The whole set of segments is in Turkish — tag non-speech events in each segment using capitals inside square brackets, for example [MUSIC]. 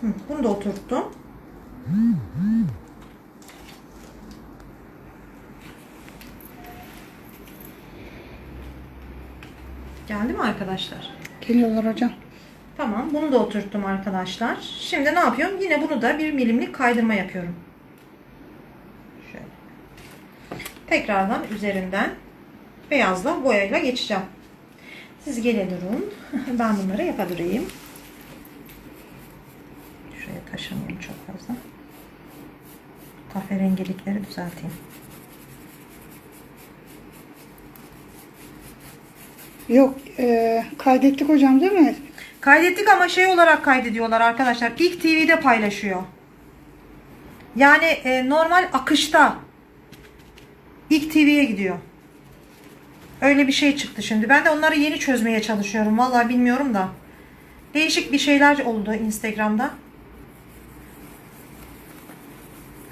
Hı, bunu da oturttum. Geldi mi arkadaşlar? Geliyorlar hocam. Tamam bunu da oturttum arkadaşlar. Şimdi ne yapıyorum? Yine bunu da bir milimlik kaydırma yapıyorum. Şöyle. Tekrardan üzerinden beyazla boyayla geçeceğim. Siz gele durun. [LAUGHS] Ben bunları yapabilirim. Şuraya taşımayayım çok fazla. Kahverengilikleri düzelteyim. Yok e, kaydettik hocam değil mi? Kaydettik ama şey olarak kaydediyorlar arkadaşlar. İlk TV'de paylaşıyor. Yani e, normal akışta ilk TV'ye gidiyor. Öyle bir şey çıktı şimdi. Ben de onları yeni çözmeye çalışıyorum. Vallahi bilmiyorum da. Değişik bir şeyler oldu Instagram'da.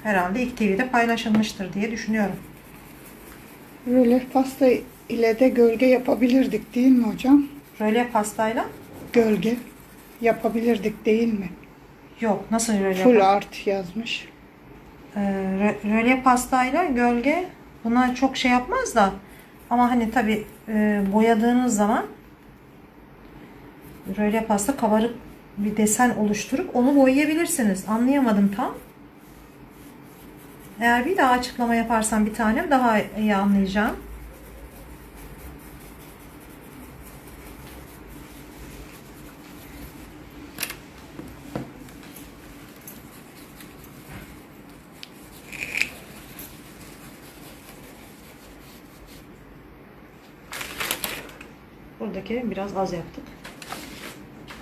Herhalde ilk TV'de paylaşılmıştır diye düşünüyorum. Böyle pasta ile de gölge yapabilirdik değil mi hocam? Röle pastayla? Gölge yapabilirdik değil mi? Yok. Nasıl röle? Full art yazmış. Ee, rö- rölye pastayla gölge buna çok şey yapmaz da ama hani tabi boyadığınız zaman rölye pasta kabarık bir desen oluşturup onu boyayabilirsiniz. Anlayamadım tam. Eğer bir daha açıklama yaparsam bir tanem daha iyi anlayacağım. Buradaki biraz az yaptık.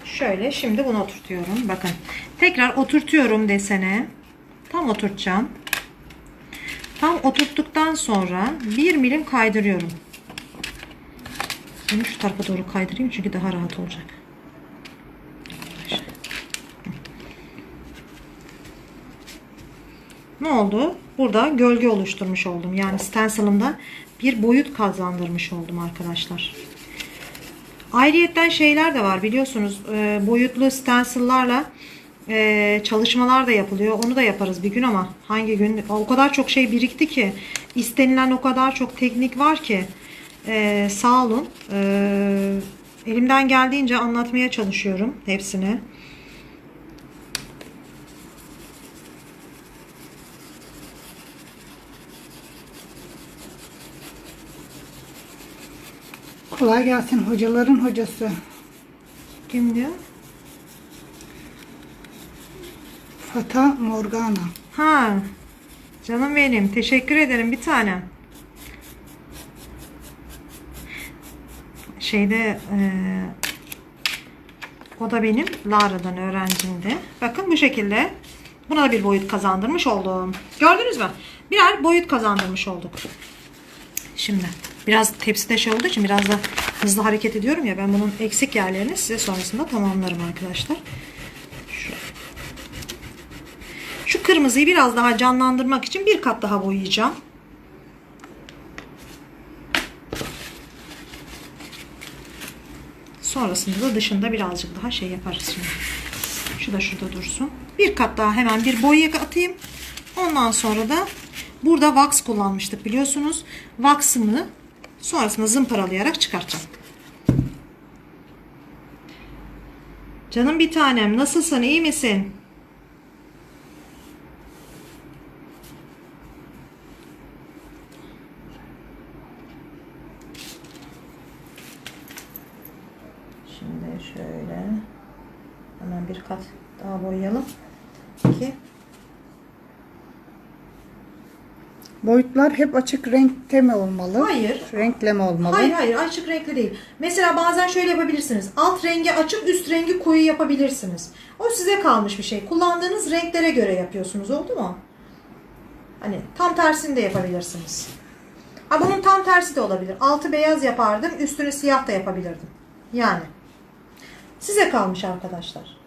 Şöyle şimdi bunu oturtuyorum. Bakın. Tekrar oturtuyorum desene. Tam oturtacağım. Tam oturttuktan sonra bir milim kaydırıyorum. Bunu şu tarafa doğru kaydırayım çünkü daha rahat olacak. Ne oldu? Burada gölge oluşturmuş oldum. Yani stencil'ımda bir boyut kazandırmış oldum arkadaşlar. Ayrıyetten şeyler de var biliyorsunuz e, boyutlu stencil'larla e, çalışmalar da yapılıyor. Onu da yaparız bir gün ama hangi gün o kadar çok şey birikti ki istenilen o kadar çok teknik var ki e, sağ olun E, elimden geldiğince anlatmaya çalışıyorum hepsini. Kolay gelsin hocaların hocası. Kim diyor? Fata Morgana. Ha canım benim teşekkür ederim bir tanem. Şeyde e, o da benim Lara'dan öğrencimdi. Bakın bu şekilde buna da bir boyut kazandırmış oldum. Gördünüz mü? Birer boyut kazandırmış olduk. Şimdi biraz tepside şey olduğu için biraz da hızlı hareket ediyorum ya ben bunun eksik yerlerini size sonrasında tamamlarım arkadaşlar. Şu şu kırmızıyı biraz daha canlandırmak için bir kat daha boyayacağım. Sonrasında da dışında birazcık daha şey yaparız şimdi. Şu da şurada dursun. Bir kat daha hemen bir boya atayım. Ondan sonra da burada wax kullanmıştık biliyorsunuz. Wax'ımı sonrasında zımparalayarak çıkartacağım. Canım bir tanem nasılsın iyi misin? Şimdi şöyle hemen bir kat daha boyayalım ki Boyutlar hep açık renkte mi olmalı? Hayır. Renkle mi olmalı? Hayır hayır açık renkli değil. Mesela bazen şöyle yapabilirsiniz. Alt rengi açık üst rengi koyu yapabilirsiniz. O size kalmış bir şey. Kullandığınız renklere göre yapıyorsunuz oldu mu? Hani tam tersini de yapabilirsiniz. Ha bunun tam tersi de olabilir. Altı beyaz yapardım üstünü siyah da yapabilirdim. Yani. Size kalmış arkadaşlar.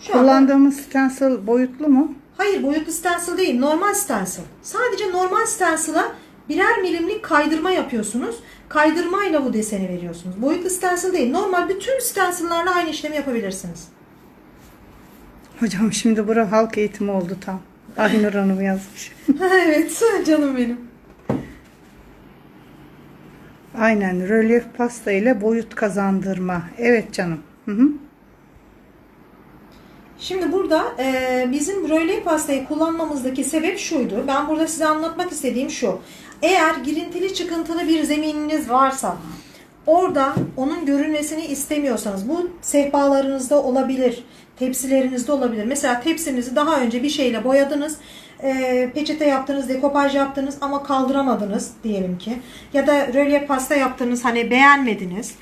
Şu anda- Kullandığımız stencil boyutlu mu? Hayır boyutlu stencil değil. Normal stencil. Sadece normal stencil'a birer milimlik kaydırma yapıyorsunuz. Kaydırmayla bu deseni veriyorsunuz. Boyutlu stencil değil. Normal bütün stencil'larla aynı işlemi yapabilirsiniz. Hocam şimdi bura halk eğitimi oldu tam. Aynur Hanım yazmış. [LAUGHS] evet canım benim. Aynen rölyef pasta ile boyut kazandırma. Evet canım. Hı hı. Şimdi burada e, bizim röle pastayı kullanmamızdaki sebep şuydu. Ben burada size anlatmak istediğim şu. Eğer girintili çıkıntılı bir zemininiz varsa orada onun görünmesini istemiyorsanız bu sehpalarınızda olabilir, tepsilerinizde olabilir. Mesela tepsinizi daha önce bir şeyle boyadınız, e, peçete yaptınız, dekopaj yaptınız ama kaldıramadınız diyelim ki. Ya da rölyef pasta yaptınız hani beğenmediniz.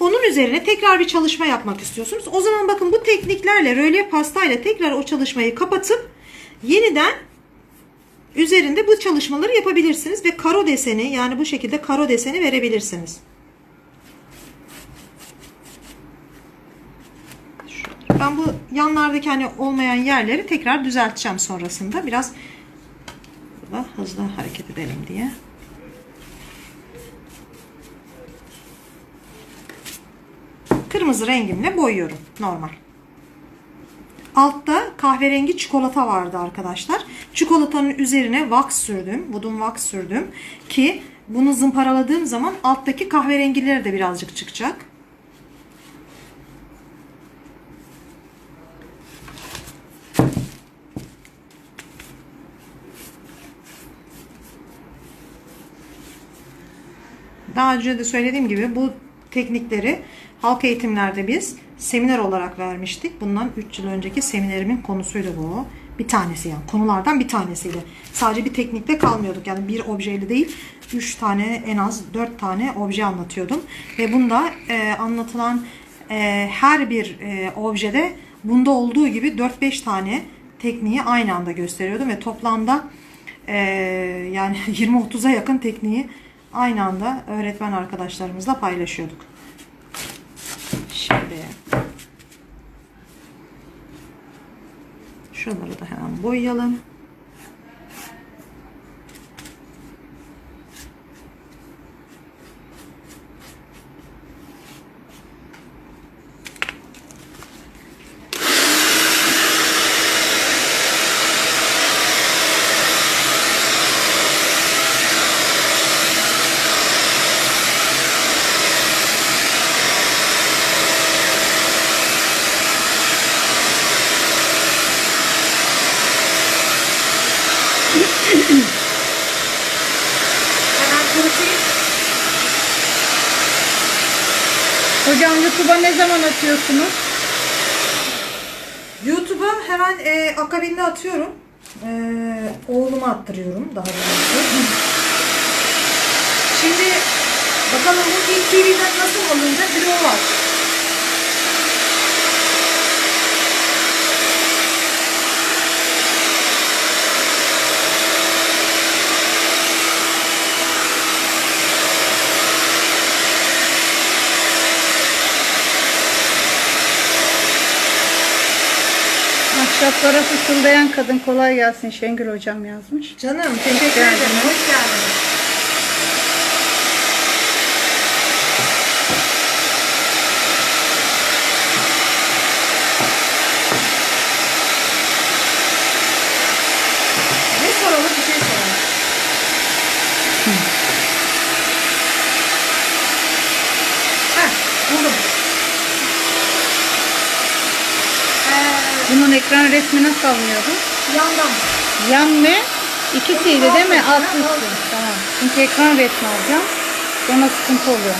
Onun üzerine tekrar bir çalışma yapmak istiyorsunuz. O zaman bakın bu tekniklerle rölyef pastayla tekrar o çalışmayı kapatıp yeniden üzerinde bu çalışmaları yapabilirsiniz ve karo deseni yani bu şekilde karo deseni verebilirsiniz. Ben bu yanlardaki hani olmayan yerleri tekrar düzelteceğim sonrasında. Biraz hızlı hareket edelim diye. Kırmızı rengimle boyuyorum normal. Altta kahverengi çikolata vardı arkadaşlar. Çikolatanın üzerine wax sürdüm. Wooden wax sürdüm. Ki bunu zımparaladığım zaman alttaki kahverengileri de birazcık çıkacak. Daha önce de söylediğim gibi bu teknikleri halk eğitimlerde biz seminer olarak vermiştik. Bundan 3 yıl önceki seminerimin konusuydu bu. Bir tanesi yani konulardan bir tanesiydi. Sadece bir teknikle kalmıyorduk. Yani bir objeyle değil 3 tane en az 4 tane obje anlatıyordum. Ve bunda e, anlatılan e, her bir e, objede bunda olduğu gibi 4-5 tane tekniği aynı anda gösteriyordum. Ve toplamda e, yani [LAUGHS] 20-30'a yakın tekniği aynı anda öğretmen arkadaşlarımızla paylaşıyorduk. Şimdi şunları da hemen boyayalım. Hemen. Hocam YouTube'a ne zaman atıyorsunuz? YouTube'a hemen e, akabinde atıyorum. E, oğluma attırıyorum daha doğrusu. Şimdi bakalım bu ilk TV'den nasıl alınacak bir o var. Ahşaplara fısıldayan kadın kolay gelsin Şengül hocam yazmış. Canım teşekkür ederim. Hoş geldin. Ne soralım bir şey soralım. Heh, buldum. Ee, Bunun ekran resmi nasıl alınıyordu? yandan. Yan ve ikisiydi değil mi? Alt üstü. Tamam. Çünkü ekran resmi alacağım. Sonra sıkıntı oluyor.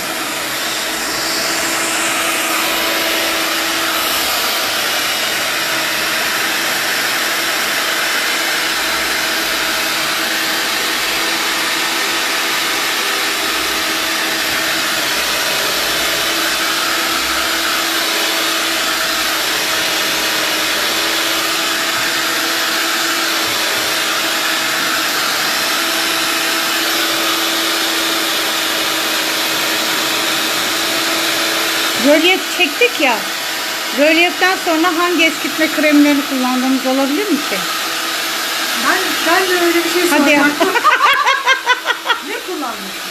Rölyef çektik ya. Rölyeften sonra hangi eskitme kremlerini kullandığımız olabilir mi ki? Ben, ben de öyle bir şey Hadi ya. [LAUGHS] ne kullanmışsın?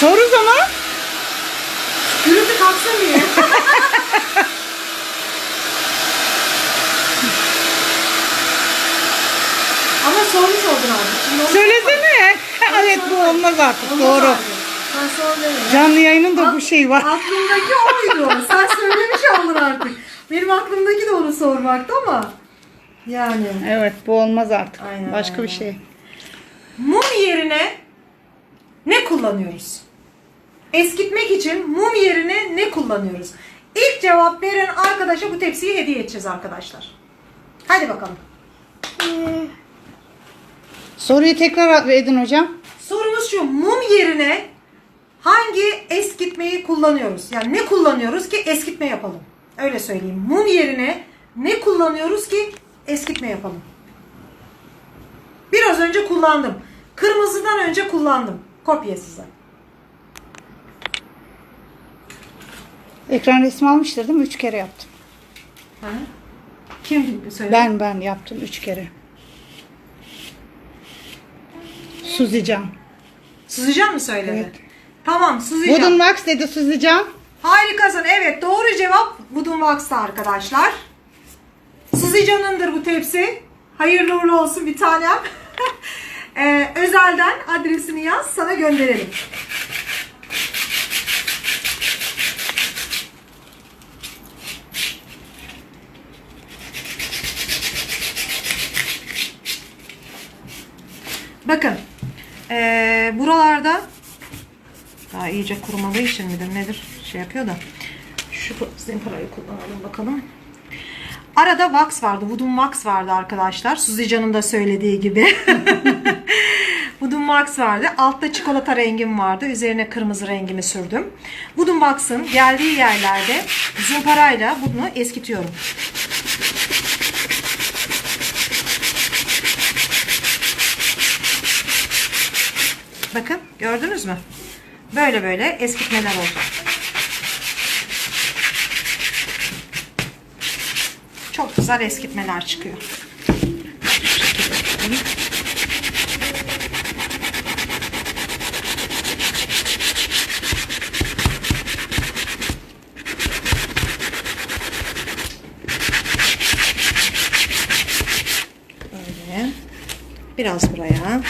Sor o zaman. Gürültü kalksa niye? [LAUGHS] Ama sormuş oldun abi. Şimdi onu- Söylesene. evet bu olmaz artık Olmaz doğru. abi. Canlı yayının da bu şey var. Aklımdaki oydu. [LAUGHS] Sen söylemiş oldun artık. Benim aklımdaki de onu sormaktı ama. Yani. Evet bu olmaz artık. Aynen, Başka bir aynen. şey. Mum yerine ne kullanıyoruz? Eskitmek için mum yerine ne kullanıyoruz? İlk cevap veren arkadaşa bu tepsiyi hediye edeceğiz arkadaşlar. Hadi bakalım. Soruyu tekrar edin hocam. Sorumuz şu. Mum yerine hangi eskitmeyi kullanıyoruz? Yani ne kullanıyoruz ki eskitme yapalım? Öyle söyleyeyim. Mum yerine ne kullanıyoruz ki eskitme yapalım? Biraz önce kullandım. Kırmızıdan önce kullandım. Kopya size. Ekran resmi almıştır değil mi? Üç kere yaptım. Kim söyledi? Ben ben yaptım üç kere. Suzican. Suzican mı söyledi? Evet. Tamam Suzican. Wooden Wax dedi Suzican. Harikasın. Evet doğru cevap Wooden Wax'ta arkadaşlar. Suzican'ındır bu tepsi. Hayırlı uğurlu olsun bir tanem. [LAUGHS] Ee, özelden adresini yaz sana gönderelim. Bakın ee, buralarda daha iyice kurumadığı için midir nedir şey yapıyor da şu zimparayı kullanalım bakalım. Arada wax vardı. Wooden wax vardı arkadaşlar. Suzi Can'ın da söylediği gibi. [LAUGHS] Wooden wax vardı. Altta çikolata rengim vardı. Üzerine kırmızı rengimi sürdüm. Wooden wax'ın geldiği yerlerde zımparayla bunu eskitiyorum. Bakın gördünüz mü? Böyle böyle eskitmeler oldu. Çok güzel eskitmeler çıkıyor. Böyle. Biraz. Buraya yapalım.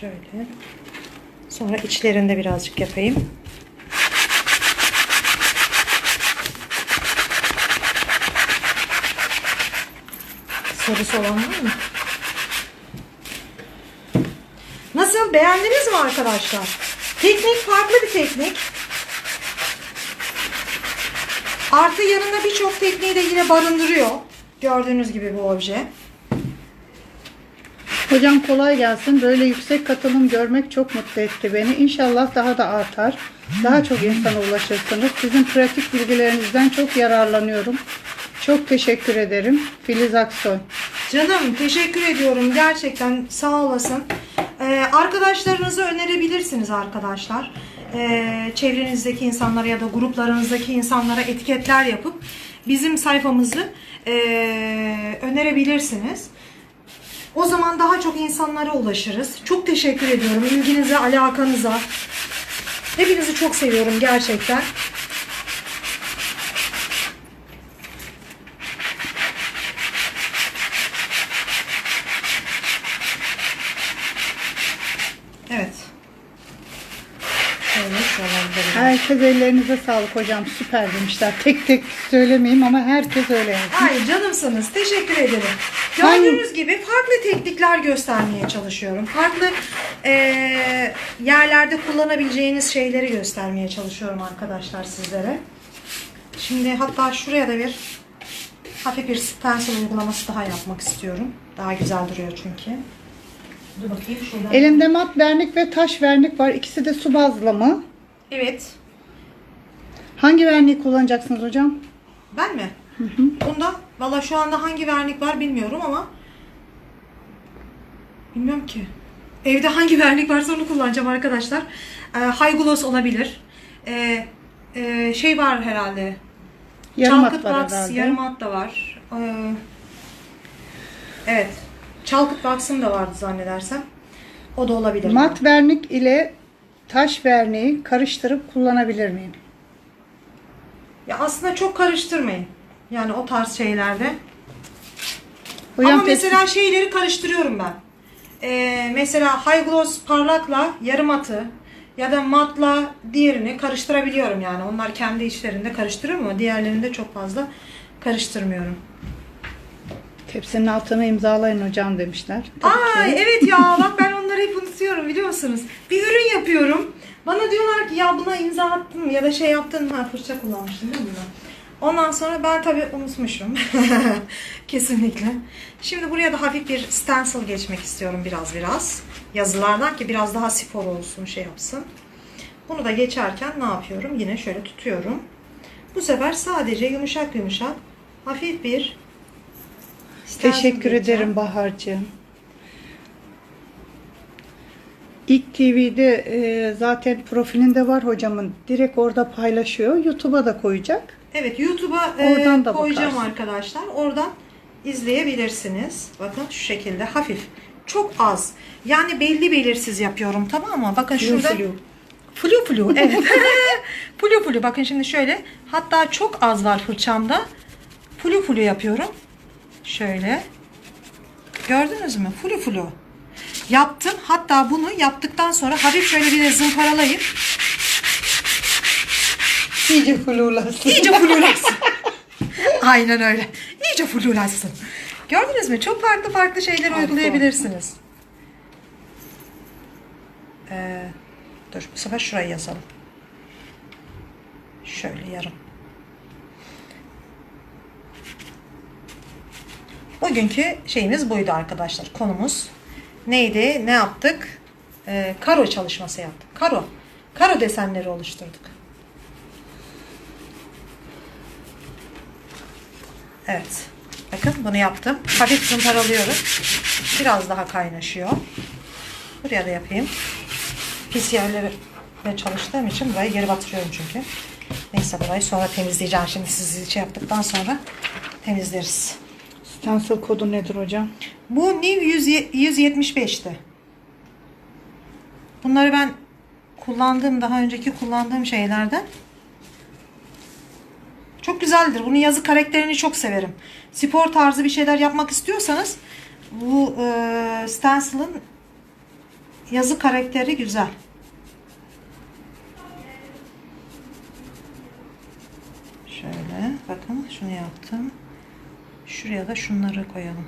Şöyle. Sonra içlerinde birazcık yapayım. Sorusu olan var mı? Nasıl? Beğendiniz mi arkadaşlar? Teknik farklı bir teknik. Artı yanında birçok tekniği de yine barındırıyor. Gördüğünüz gibi bu obje. Hocam kolay gelsin. Böyle yüksek katılım görmek çok mutlu etti beni. İnşallah daha da artar. Daha çok insana ulaşırsınız. Sizin pratik bilgilerinizden çok yararlanıyorum. Çok teşekkür ederim. Filiz Aksoy. Canım teşekkür ediyorum. Gerçekten sağ olasın. Ee, arkadaşlarınızı önerebilirsiniz arkadaşlar. Ee, çevrenizdeki insanlara ya da gruplarınızdaki insanlara etiketler yapıp bizim sayfamızı ee, önerebilirsiniz. O zaman daha çok insanlara ulaşırız. Çok teşekkür ediyorum ilginize, alakanıza. Hepinizi çok seviyorum gerçekten. Evet. Herkes ellerinize sağlık hocam. Süper demişler. Tek tek söylemeyeyim ama herkes öyle. Ay canımsınız. Teşekkür ederim. Gördüğünüz gibi farklı teknikler göstermeye çalışıyorum. Farklı eee, yerlerde kullanabileceğiniz şeyleri göstermeye çalışıyorum arkadaşlar sizlere. Şimdi hatta şuraya da bir hafif bir stencil uygulaması daha yapmak istiyorum. Daha güzel duruyor çünkü. Dur bakayım şuradan. Elimde mat vernik ve taş vernik var. İkisi de su bazlı mı? Evet. Hangi verniği kullanacaksınız hocam? Ben mi? Bunda valla şu anda hangi vernik var bilmiyorum ama Bilmiyorum ki. Evde hangi [LAUGHS] vernik varsa onu kullanacağım arkadaşlar. Ee, high gloss olabilir. Ee, e, şey var herhalde. Yarım Çalkıt at var box, herhalde. yarım at da var. Ee, evet. Çalkıt box'ım da vardı zannedersem. O da olabilir. Mat vernik ile taş verniği karıştırıp kullanabilir miyim? Ya aslında çok karıştırmayın. Yani o tarz şeylerde. Hocam Ama tespit- mesela şeyleri karıştırıyorum ben. Ee, mesela high gloss parlakla yarım atı ya da matla diğerini karıştırabiliyorum yani. Onlar kendi içlerinde karıştırıyorum ama diğerlerini de çok fazla karıştırmıyorum. tepsinin altını imzalayın hocam demişler. Tabii ki. evet ya [LAUGHS] bak ben onları hep unutuyorum biliyor musunuz? Bir ürün yapıyorum. Bana diyorlar ki ya buna imza attın ya da şey yaptın? Ha, fırça kullanmıştın değil mi? Ondan sonra ben tabii unutmuşum. [LAUGHS] Kesinlikle. Şimdi buraya da hafif bir stencil geçmek istiyorum biraz biraz. Yazılardan ki biraz daha spor olsun şey yapsın. Bunu da geçerken ne yapıyorum? Yine şöyle tutuyorum. Bu sefer sadece yumuşak yumuşak hafif bir Teşekkür geçeceğim. ederim Bahar'cığım. İlk TV'de e, zaten profilinde var hocamın. Direkt orada paylaşıyor. YouTube'a da koyacak. Evet YouTube'a e, Oradan da koyacağım bakarsın. arkadaşlar. Oradan izleyebilirsiniz. Bakın şu şekilde hafif. Çok az. Yani belli belirsiz yapıyorum tamam mı? Bakın Flu şurada. flu. Flu flu evet. [LAUGHS] flu flu bakın şimdi şöyle. Hatta çok az var fırçamda. Flu flu yapıyorum. Şöyle. Gördünüz mü? Flu flu. Yaptım. Hatta bunu yaptıktan sonra hafif şöyle bir de zımparalayıp İyice flulasın. İyice flulasın. [LAUGHS] Aynen öyle. İyice flulasın. Gördünüz mü? Çok farklı farklı şeyler Harika. uygulayabilirsiniz. Ee, dur bu sefer şurayı yazalım. Şöyle yarım. Bugünkü şeyimiz buydu arkadaşlar. Konumuz neydi? Ne yaptık? Ee, karo çalışması yaptık. Karo. Karo desenleri oluşturduk. Evet. Bakın bunu yaptım. Hafif zımparalıyorum. Biraz daha kaynaşıyor. Buraya da yapayım. Pis yerlere çalıştığım için burayı geri batırıyorum çünkü. Neyse burayı sonra temizleyeceğim. Şimdi siz şey yaptıktan sonra temizleriz. Stencil kodu nedir hocam? Bu New 100 175'ti. Bunları ben kullandığım, daha önceki kullandığım şeylerden. Çok güzeldir. Bunun yazı karakterini çok severim. Spor tarzı bir şeyler yapmak istiyorsanız bu e, stencil'ın yazı karakteri güzel. Şöyle bakın şunu yaptım. Şuraya da şunları koyalım.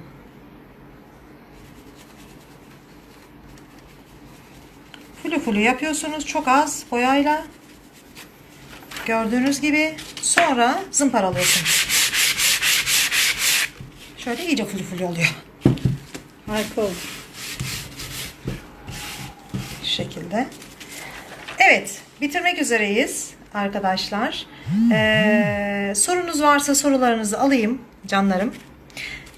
Fulu fulu yapıyorsunuz çok az boyayla. Gördüğünüz gibi sonra zımparalıyorsunuz. Şöyle iyice fulu fulu oluyor. Harika oldu. Şu şekilde. Evet, bitirmek üzereyiz arkadaşlar. Ee, sorunuz varsa sorularınızı alayım canlarım.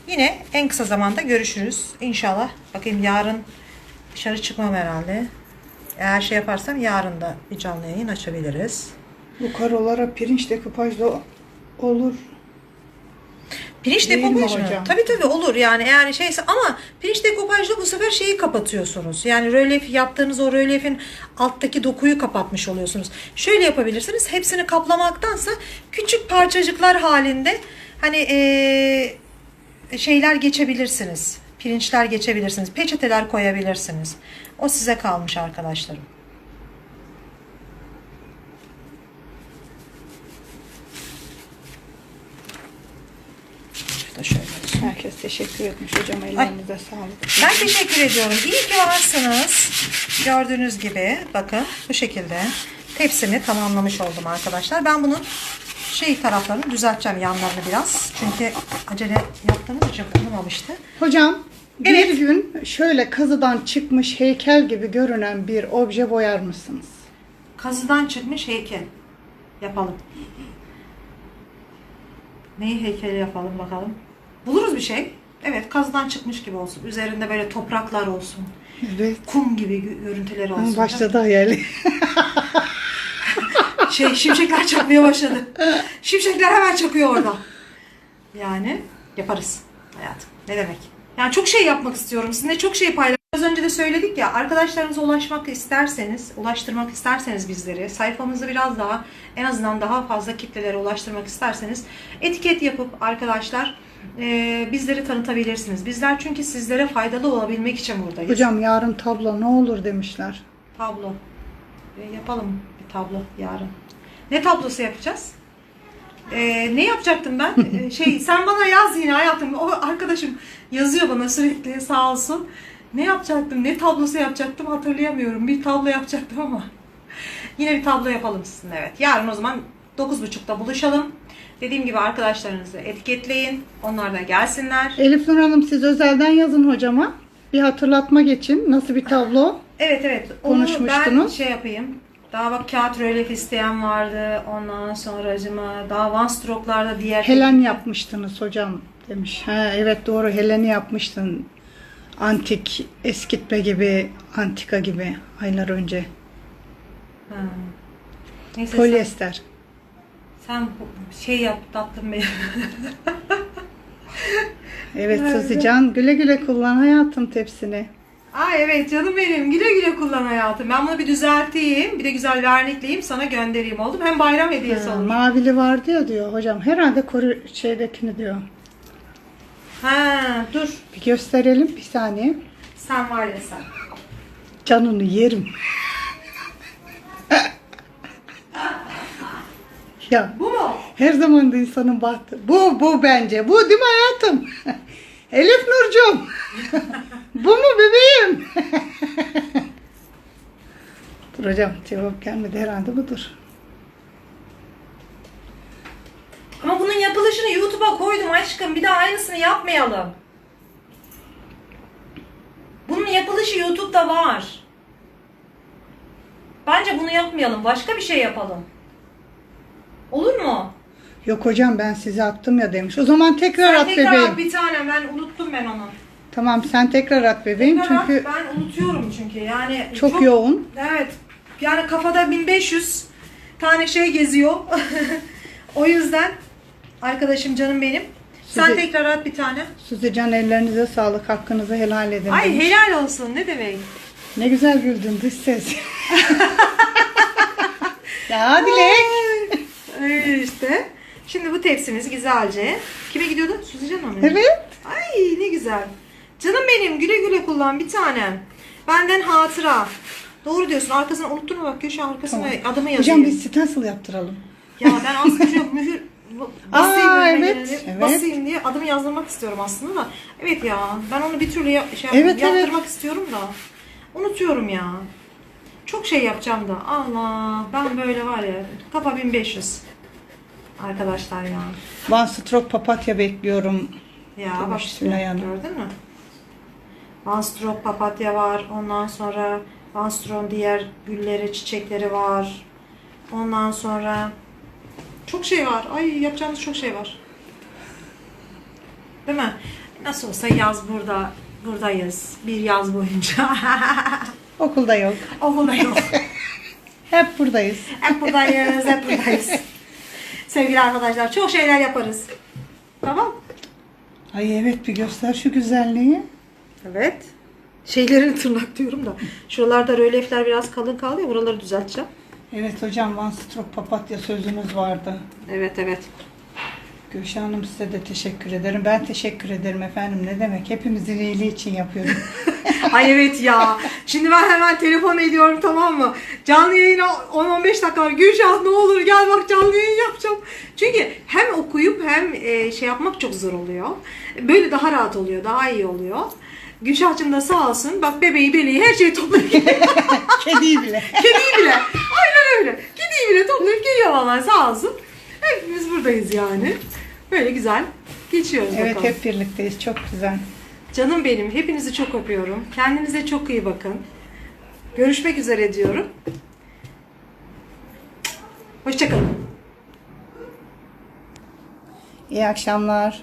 Yine en kısa zamanda görüşürüz. İnşallah. Bakayım yarın dışarı çıkmam herhalde. Eğer şey yaparsam yarın da bir canlı yayın açabiliriz. Bu karolara pirinç dekupajda olur. Pirinç Değil mi dekopaj mı? hocam? Tabii tabii olur yani eğer şeyse ama pirinç dekopajda bu sefer şeyi kapatıyorsunuz. Yani rölyef yaptığınız o rölyefin alttaki dokuyu kapatmış oluyorsunuz. Şöyle yapabilirsiniz. Hepsini kaplamaktansa küçük parçacıklar halinde hani eee, şeyler geçebilirsiniz. Pirinçler geçebilirsiniz. Peçeteler koyabilirsiniz. O size kalmış arkadaşlarım. Şurada şöyle. Herkes teşekkür etmiş hocam. Ellerinize sağlık. Ben teşekkür ediyorum. İyi ki varsınız. Gördüğünüz gibi bakın bu şekilde tepsimi tamamlamış oldum arkadaşlar. Ben bunun şey taraflarını düzelteceğim yanlarını biraz. Çünkü acele yaptığımız için olmamıştı. Hocam Evet. bir gün şöyle kazıdan çıkmış heykel gibi görünen bir obje boyar mısınız? Kazıdan çıkmış heykel yapalım. Neyi heykeli yapalım bakalım. Buluruz bir şey. Evet kazıdan çıkmış gibi olsun. Üzerinde böyle topraklar olsun. Evet. Kum gibi gö- görüntüleri olsun. Başladı hayali. [LAUGHS] Şey şimşekler çakmaya başladı. Şimşekler hemen çakıyor orada. Yani yaparız hayatım. Ne demek? Yani çok şey yapmak istiyorum. Sizinle çok şey paylaş. Az önce de söyledik ya arkadaşlarınıza ulaşmak isterseniz, ulaştırmak isterseniz bizleri, sayfamızı biraz daha en azından daha fazla kitlelere ulaştırmak isterseniz etiket yapıp arkadaşlar e, bizleri tanıtabilirsiniz. Bizler çünkü sizlere faydalı olabilmek için buradayız. Hocam yarın tablo ne olur demişler. Tablo. E, yapalım tablo yarın. Ne tablosu yapacağız? E, ne yapacaktım ben? [LAUGHS] E, şey sen bana yaz yine hayatım. O arkadaşım yazıyor bana sürekli sağ olsun. Ne yapacaktım? Ne tablosu yapacaktım hatırlayamıyorum. Bir tablo yapacaktım ama. [LAUGHS] Yine bir tablo yapalım sizinle evet. Yarın o zaman 9.30'da buluşalım. Dediğim gibi arkadaşlarınızı etiketleyin. Onlar da gelsinler. Elif Nur Hanım siz özelden yazın hocama. Bir hatırlatma geçin. Nasıl bir tablo? Evet evet. Onu ben Konuşmuştunuz. şey yapayım. Daha bak kağıt rölef isteyen vardı. Ondan sonra acıma daha one stroke'larda diğer Helen yapmıştınız hocam demiş. Ha, evet doğru Helen'i yapmıştın. Antik eskitme gibi, antika gibi aylar önce. Ha. Neyse sen, Polyester. sen bu- şey yap tatlım benim. Evet? [LAUGHS] Suzican güle güle kullan hayatım tepsini. Aa evet canım benim. Güle güle kullan hayatım. Ben bunu bir düzelteyim. Bir de güzel vernikleyeyim sana göndereyim oldum. Hem bayram hediyesi Ha, olur. mavili vardı ya diyor hocam. Herhalde koru şeydekini diyor. Ha dur. Bir gösterelim bir saniye. Sen var ya sen. Canını yerim. [LAUGHS] ya Bu mu? her zaman da insanın bahtı. Bu bu bence. Bu değil mi hayatım? [LAUGHS] Elif Nurcuğum. [LAUGHS] bu mu bebeğim? [LAUGHS] Dur hocam cevap gelmedi herhalde budur. Ama bunun yapılışını YouTube'a koydum aşkım. Bir daha aynısını yapmayalım. Bunun yapılışı YouTube'da var. Bence bunu yapmayalım. Başka bir şey yapalım. Olur mu? Yok hocam ben size attım ya demiş. O zaman tekrar Sen at tekrar bebeğim. at bir tane. Ben unuttum ben onu. Tamam sen tekrar at bebeğim Tekrar çünkü at, ben unutuyorum çünkü. Yani çok, yoğun. Evet. Yani kafada 1500 tane şey geziyor. [LAUGHS] o yüzden arkadaşım canım benim. Sen Sizi- tekrar at bir tane. Suzican ellerinize sağlık. Hakkınızı helal edin. Ay demiş. helal olsun. Ne demek? Ne güzel güldün dış ses. [LAUGHS] ya Dilek. Öyle işte. Şimdi bu tepsimiz güzelce. Kime gidiyordu? Suzi Can'a mı? Evet. Ay ne güzel. Canım benim güle güle kullan bir tanem. Benden hatıra. Doğru diyorsun. Arkasına unuttun mu bak köşe arkasına Tamam. adımı yazayım. Hocam biz stencil yaptıralım. Ya ben köşe [LAUGHS] mühür basayım Aa, evet, evet. basayım diye adımı yazdırmak istiyorum aslında da. Evet ya ben onu bir türlü ya- şey Evet, yaptırmak istiyorum da. Unutuyorum ya. Çok şey yapacağım da. Allah ben böyle var ya kafa 1500. Arkadaşlar ya. One stroke papatya bekliyorum. Ya Demiş bak Süleyha Hanım. gördün mü? One stroke papatya var. Ondan sonra One stroke diğer gülleri, çiçekleri var. Ondan sonra çok şey var. Ay yapacağımız çok şey var. Değil mi? Nasıl olsa yaz burada buradayız. Bir yaz boyunca. [LAUGHS] Okulda yok. Okulda yok. [LAUGHS] Hep buradayız. Hep buradayız, hep buradayız. Sevgili arkadaşlar çok şeyler yaparız. Tamam. Ay evet bir göster şu güzelliği. Evet. Şeylerini tırnak diyorum da. Şuralarda rölyefler biraz kalın kaldı ya buraları düzelteceğim. Evet hocam one stroke papatya sözünüz vardı. Evet evet. Gülşah Hanım size de teşekkür ederim. Ben teşekkür ederim efendim. Ne demek? Hepimizin iyiliği için yapıyorum. [LAUGHS] Ay evet ya. Şimdi ben hemen telefon ediyorum tamam mı? Canlı yayına 10-15 dakika var. Gülşah ne olur gel bak canlı yayın yapacağım. Çünkü hem okuyup hem e, şey yapmak çok zor oluyor. Böyle daha rahat oluyor. Daha iyi oluyor. Gülşah'cığım da sağ olsun. Bak bebeği beleği her şeyi toplayıp [LAUGHS] Kediyi bile. [LAUGHS] Kediyi bile. Aynen öyle. Kediyi bile toplayıp geliyor vallahi sağ olsun. Hepimiz buradayız yani. Böyle güzel geçiyoruz Evet bakalım. hep birlikteyiz. Çok güzel. Canım benim. Hepinizi çok öpüyorum. Kendinize çok iyi bakın. Görüşmek üzere diyorum. Hoşçakalın. İyi akşamlar.